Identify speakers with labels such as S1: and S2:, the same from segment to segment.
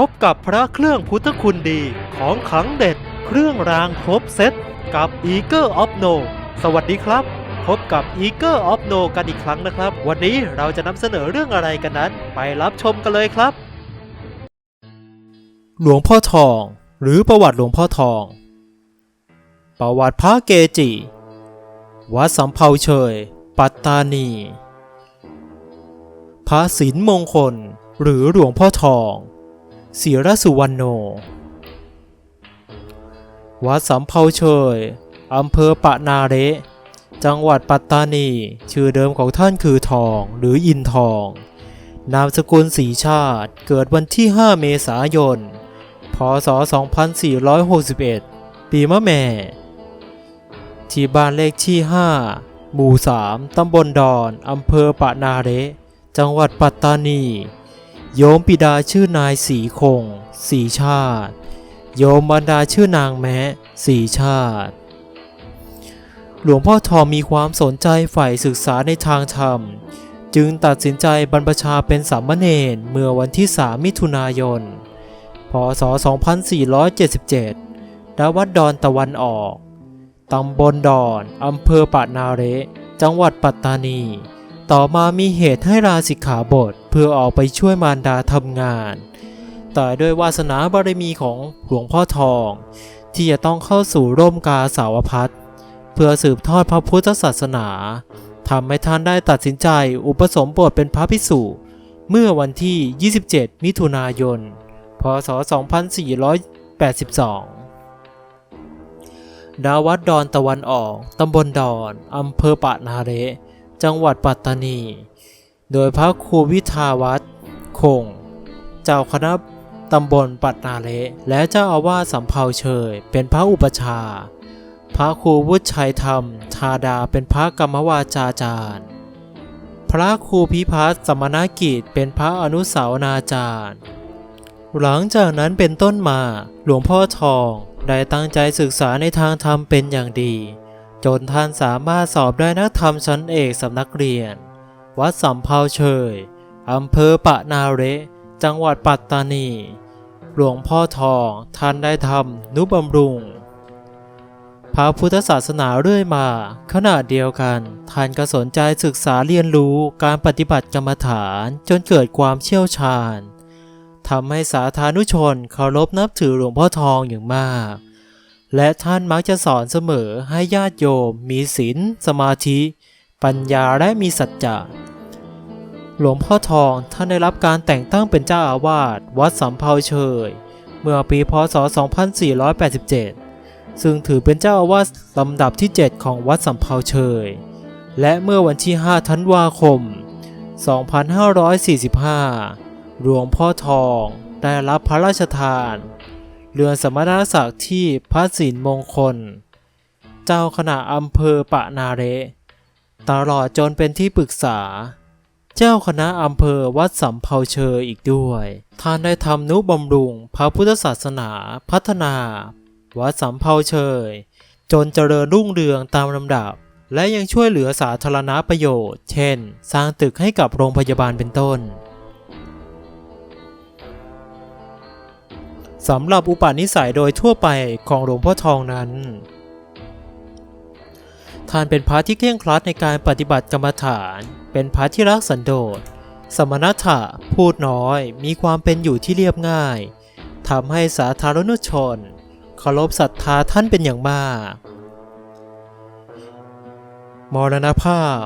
S1: พบกับพระเครื่องพุทธคุณดีของขังเด็ด เครื่องรางครบเซตกับ Eager of No สวัสดีครับ พบกับ Eager of No กันอีกครั้งนะครับ วันนี้เราจะนำเสนอเรื่องอะไรกันนั้น ไปรับชมกันเลยครับ หลวงพ่อทอง หรือประวัติหลวงพ่อทอง ประวัติพระเกจิ วัดสำเภาเชย ปัตตานี พระศิลมงคล หรือหลวงพ่อทอง ศิรสุวรรณโน วัดสำเภาเชยอำเภอปะนาเระจังหวัดปัตตานี ชื่อเดิมของท่านคือทองหรืออินทอง นามสกุลศรีชาติ เกิดวันที่ 5 เมษายน พศ 2461 ปีมะแม่ ที่บ้านเลขที่ 5 หมู่ 3 ตำบลดอน อำเภอปะนาเระจังหวัดปัตตานี โยมปิดาชื่อนายสีคง สีชาติ โยมบรรดาชื่อนางแม้สีชาติ หลวงพ่อทองมีความสนใจใฝ่ศึกษาในทางธรรม จึงตัดสินใจบรรพชาเป็นสามเณรเมื่อวันที่ 3 มิถุนายน พศ 2477ณวัดดอนตะวันออก ตำบลดอน อำเภอปะนาเระจังหวัดปัตตานี ต่อมามีเหตุให้ลาสิกขาบท พื่อออกไปช่วยมารดาทำงาน แต่ด้วยวาสนาบารมีของหลวงพ่อทอง ที่จะต้องเข้าสู่ร่มกาสาวพัฒเพื่อสืบทอดพระพุทธศาสนาทำให้ท่านได้ตัดสินใจอุปสมบทเป็นพระภิกษุเมื่อวันที่ 27 มิถุนายน พศ 2482 ดาวัดดอนตะวันออก ตำบลดอน อำเภอปะนาเรจังหวัดปัตตานี โดยพระครูวิทาวัดคง เจ้าคณะตำบลปัตนาเลและเจ้าอาวาสสำเภาเชย เป็นพระอุปชา พระครูวุฒิชัยธรรมธาดาเป็นพระกรรมวาจาจารย์ พระครูพิพัฒน์สมณกิจเป็นพระอนุสาวนาจารย์ หลังจากนั้นเป็นต้นมาหลวงพ่อทองได้ตั้งใจศึกษาในทางธรรมเป็นอย่างดี จนท่านสามารถสอบได้นักธรรมชั้นเอกสำนักเรียน วัดสำเภาเชยอำเภอปะนาเระจังหวัดปัตตานี หลวงพ่อทองท่านได้ทำนุบำรุง พระพุทธศาสนาเรื่อยมา ขณะเดียวกัน ท่านก็สนใจศึกษาเรียนรู้การปฏิบัติกรรมฐานจนเกิดความเชี่ยวชาญทำให้สาธารณชนเคารพนับถือหลวงพ่อทองอย่างมาก และท่านมักจะสอนเสมอให้ญาติโยมมีศีลสมาธิ ปัญญาและมีสัจจะ หลวงพ่อทองท่านได้รับการแต่งตั้งเป็นเจ้าอาวาสวัดสำเภาเชยเมื่อปีพศ 2487 ซึ่งถือเป็นเจ้าอาวาสลำดับที่ 7 ของวัดสำเภาเชยและเมื่อวันที่ 5 ธันวาคม 2545 หลวงพ่อทองได้รับพระราชทาน เรือนสมณศักดิ์ที่พระศิลมงคล เจ้าคณะอำเภอปะนาเรตลอดจนเป็นที่ปรึกษา เจ้าคณะอำเภอวัดสำเภาเชยอีกด้วย ท่านได้ทำนุบำรุงพระพุทธศาสนาพัฒนา วัดสำเภาเชย จนเจริญรุ่งเรืองตามลำดับ และยังช่วยเหลือสาธารณประโยชน์ เช่น สร้างตึกให้กับโรงพยาบาลเป็นต้นสำหรับอุปนิสัยโดยทั่วไปของหลวงพ่อทองนั้น ท่านเป็นพระที่เคร่งครัดในการปฏิบัติกรรมฐาน เป็นพระที่รักสันโดษ สมณถะพูดน้อย มีความเป็นอยู่ที่เรียบง่ายทำให้สาธารณชนเคารพศรัทธาท่านเป็นอย่างมาก มรณภาพ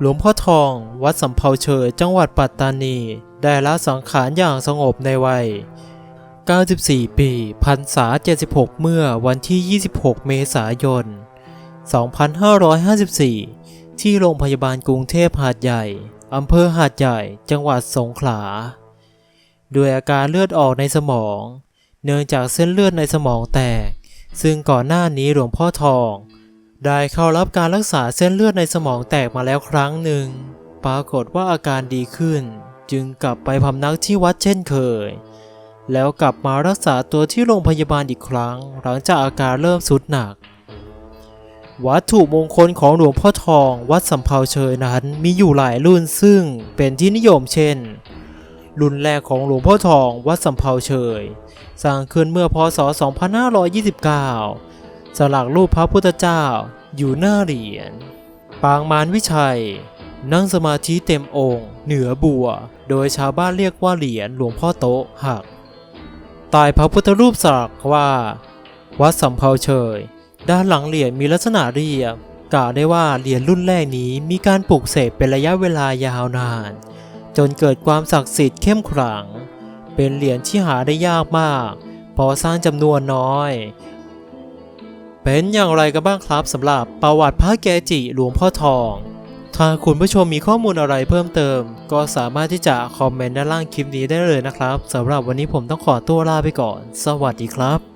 S1: หลวงพ่อทอง วัดสำเภาเชยจังหวัดปัตตานี ได้ละสังขารอย่างสงบในวัย 94 ปีพรรษา76 เมื่อวันที่ 26 เมษายน 2554 ที่โรงพยาบาลกรุงเทพหาดใหญ่ อำเภอหาดใหญ่ จังหวัดสงขลา ด้วยอาการเลือดออกในสมอง เนื่องจากเส้นเลือดในสมองแตก ซึ่งก่อนหน้านี้หลวงพ่อทอง ได้เข้ารับการรักษาเส้นเลือดในสมองแตกมาแล้วครั้งหนึ่ง ปรากฏว่าอาการดีขึ้น จึงกลับไปพำนักที่วัดเช่นเคย แล้วกลับมารักษาตัวที่โรงพยาบาลอีกครั้ง หลังจากอาการเริ่มสุดหนัก วัตถุมงคลของหลวงพ่อทอง วัดสำเภาเชยนั้นมีอยู่หลายรุ่นซึ่งเป็นที่นิยมเช่น รุ่นแรกของหลวงพ่อทอง วัดสำเภาเชย สร้างขึ้นเมื่อพศ 2529 สลักรูปพระพุทธเจ้าอยู่หน้าเหรียญ ปางมารวิชัย นั่งสมาธิเต็มองค์ เหนือบัว โดยชาวบ้านเรียกว่าเหรียญหลวงพ่อโตหัก ตายพระพุทธรูปสลักว่า วัดสำเภาเชย ด้านหลังเหรียญมีลักษณะเรียบกล่าวได้ว่าเหรียญรุ่นแรกนี้มีการปลูกเสกเป็นระยะเวลายาวนาน จนเกิดความศักดิ์สิทธิ์เข้มขลัง เป็นเหรียญที่หาได้ยากมากเพอสร้างจำนวนน้อย เป็นอย่างไรกันบ้างครับสำหรับประวัติพระแกจิหลวงพ่อทองถ้าคุณผู้ชมมีข้อมูลอะไรเพิ่มเติม ก็สามารถที่จะคอมเมนต์ด้านล่างคลิปนี้ได้เลยนะครับสำหรับวันนี้ผมต้องขอตัวลาไปก่อน สวัสดีครับ